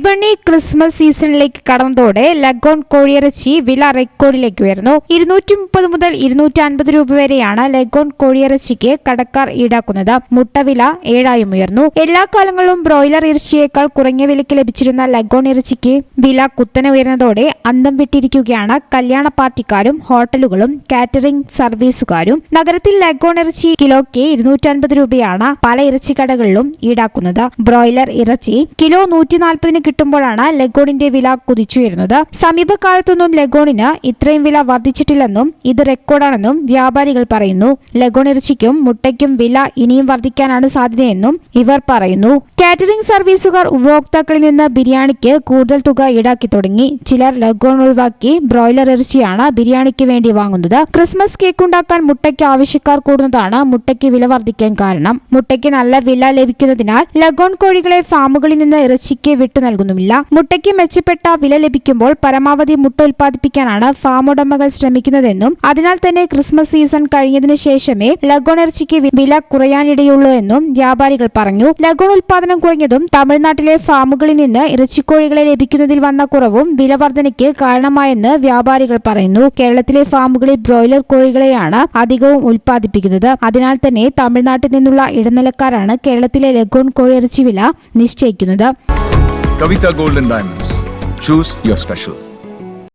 വിപണി Christmas സീസണിലേക്ക് കടന്നതോടെ leghorn കോഴിയിറച്ചി വില റെക്കോർഡിലേക്ക് ഉയർന്നു. ഇരുന്നൂറ്റി മുപ്പത് മുതൽ ഇരുന്നൂറ്റി അൻപത് രൂപ വരെയാണ് ലഗോൺ കോഴിയിറച്ചിക്ക് കടക്കാർ ഈടാക്കുന്നത്. മുട്ട വില ഏഴായും ഉയർന്നു. എല്ലാ കാലങ്ങളിലും ബ്രോയിലർ ഇറച്ചിയേക്കാൾ കുറഞ്ഞ വിലയ്ക്ക് ലഭിച്ചിരുന്ന ലഗോൺ ഇറച്ചിക്ക് വില കുത്തനെ ഉയർന്നതോടെ അന്തം വിട്ടിരിക്കുകയാണ് കല്യാണ പാർട്ടിക്കാരും ഹോട്ടലുകളും കാറ്ററിംഗ് സർവീസുകാരും. നഗരത്തിൽ ലഗോൺ ഇറച്ചി കിലോയ്ക്ക് ഇരുന്നൂറ്റൻപത് രൂപയാണ് പല ഇറച്ചിക്കടകളിലും ഈടാക്കുന്നത്. ബ്രോയിലർ ഇറച്ചി കിലോ നൂറ്റി നാൽപ്പതിന് കിട്ടുമ്പോഴാണ് ലഗോണിന്റെ വില കുതിച്ചുയരുന്നത്. സമീപകാലത്തൊന്നും ലഗോണിന് ഇത്രയും വില വർദ്ധിച്ചിട്ടില്ലെന്നും ഇത് റെക്കോർഡാണെന്നും വ്യാപാരികൾ പറയുന്നു. ലെഗോൺ ഇറച്ചിക്കും മുട്ടയ്ക്കും വില ഇനിയും വർദ്ധിക്കാനാണ് സാധ്യതയെന്നും ഇവർ പറയുന്നു. കാറ്ററിംഗ് സർവീസുകാർ ഉപഭോക്താക്കളിൽ നിന്ന് ബിരിയാണിക്ക് കൂടുതൽ തുക ഈടാക്കി തുടങ്ങി. ചിലർ ലഗോൺ ഒഴിവാക്കി ബ്രോയിലർ ഇറച്ചിയാണ് ബിരിയാണിക്ക് വേണ്ടി വാങ്ങുന്നത്. ക്രിസ്മസ് കേക്ക് ഉണ്ടാക്കാൻ മുട്ടയ്ക്ക് ആവശ്യക്കാർ കൂടുന്നതാണ് മുട്ടയ്ക്ക് വില വർദ്ധിക്കാൻ കാരണം. മുട്ടയ്ക്ക് നല്ല വില ലഭിക്കുന്നതിനാൽ ലഗോൺ കോഴികളെ ഫാമുകളിൽ നിന്ന് ഇറച്ചിക്ക് വിട്ടു നൽകുന്നുമില്ല. മുട്ടയ്ക്ക് മെച്ചപ്പെട്ട വില ലഭിക്കുമ്പോൾ പരമാവധി മുട്ട ഉൽപ്പാദിപ്പിക്കാനാണ് ഫാം ഉടമകൾ ശ്രമിക്കുന്നതെന്നും അതിനാൽ തന്നെ ക്രിസ്മസ് സീസൺ കഴിഞ്ഞതിന് ശേഷമേ ലഗോൺ വില കുറയാനിടയുള്ളൂ എന്നും വ്യാപാരികൾ പറഞ്ഞു. ലഗോൺ ഉൽപാദനം കുറഞ്ഞതും തമിഴ്നാട്ടിലെ ഫാമുകളിൽ നിന്ന് ഇറച്ചിക്കോഴികളെ ലഭിക്കുന്നതിൽ വന്ന കുറവും വില വർധനയ്ക്ക് കാരണമായെന്ന് വ്യാപാരികൾ പറയുന്നു. കേരളത്തിലെ ഫാമുകളിൽ ബ്രോയിലർ കോഴികളെയാണ് അധികവും ഉൽപ്പാദിപ്പിക്കുന്നത്. അതിനാൽ തന്നെ തമിഴ്നാട്ടിൽ നിന്നുള്ള ഇടനിലക്കാരാണ് കേരളത്തിലെ ലഗോൺ കോഴിയിറച്ചി വില നിശ്ചയിക്കുന്നത്. Kavita Golden Diamonds. Choose your special.